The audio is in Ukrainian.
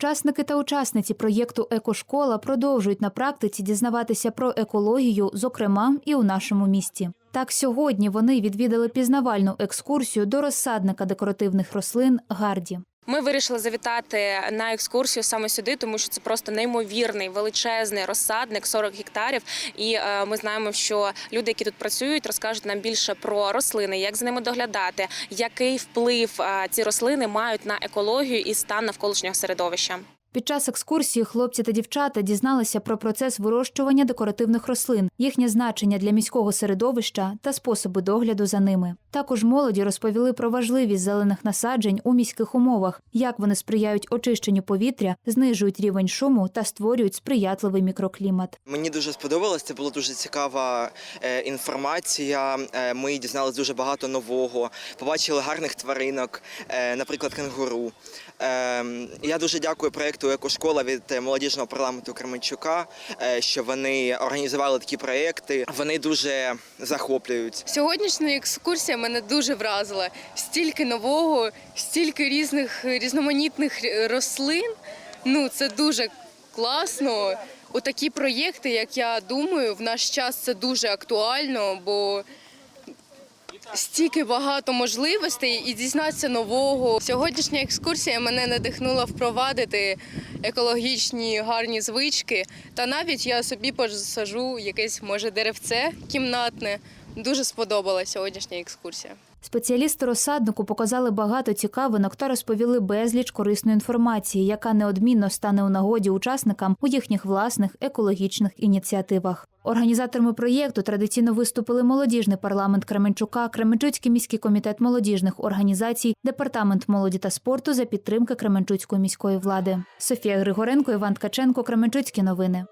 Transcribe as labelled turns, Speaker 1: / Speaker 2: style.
Speaker 1: Учасники та учасниці проєкту Екошкола продовжують на практиці дізнаватися про екологію, зокрема і у нашому місті. Так, сьогодні вони відвідали пізнавальну екскурсію до розсадника декоративних рослин Гарді.
Speaker 2: Ми вирішили завітати на екскурсію саме сюди, тому що це просто неймовірний величезний розсадник 40 гектарів. І е, ми знаємо, що люди, які тут працюють, розкажуть нам більше про рослини, як за ними доглядати, який вплив е, ці рослини мають на екологію і стан навколишнього середовища.
Speaker 1: Під час екскурсії хлопці та дівчата дізналися про процес вирощування декоративних рослин, їхнє значення для міського середовища та способи догляду за ними. Також молоді розповіли про важливість зелених насаджень у міських умовах, як вони сприяють очищенню повітря, знижують рівень шуму та створюють сприятливий мікроклімат.
Speaker 3: Мені дуже сподобалось. Це була дуже цікава е, інформація. Е, Ми дізналися дуже багато нового. Побачили гарних тваринок, е, наприклад, кенгуру. Е, Я дуже дякую проєкту Екошкола від е, молодіжного парламенту Кременчука, е, що вони організували такі проєкти. Вони дуже захоплюють.
Speaker 4: Сьогоднішня екскурсія мене дуже вразила. Стільки нового, стільки різних різноманітних рослин. Ну це дуже класно. У такі проєкти, як я думаю, в наш час це дуже актуально, бо стільки багато можливостей і дізнатися нового. Сьогоднішня екскурсія мене надихнула впровадити екологічні гарні звички. Та навіть я собі посажу якесь може деревце кімнатне. Дуже сподобалася сьогоднішня екскурсія.
Speaker 1: Спеціалісти розсаднику показали багато цікавинок та розповіли безліч корисної інформації, яка неодмінно стане у нагоді учасникам у їхніх власних екологічних ініціативах. Організаторами проєкту традиційно виступили молодіжний парламент Кременчука, Кременчуцький міський комітет молодіжних організацій, департамент молоді та спорту за підтримки Кременчуцької міської влади. Софія Григоренко, Іван Ткаченко, Кременчуцькі новини.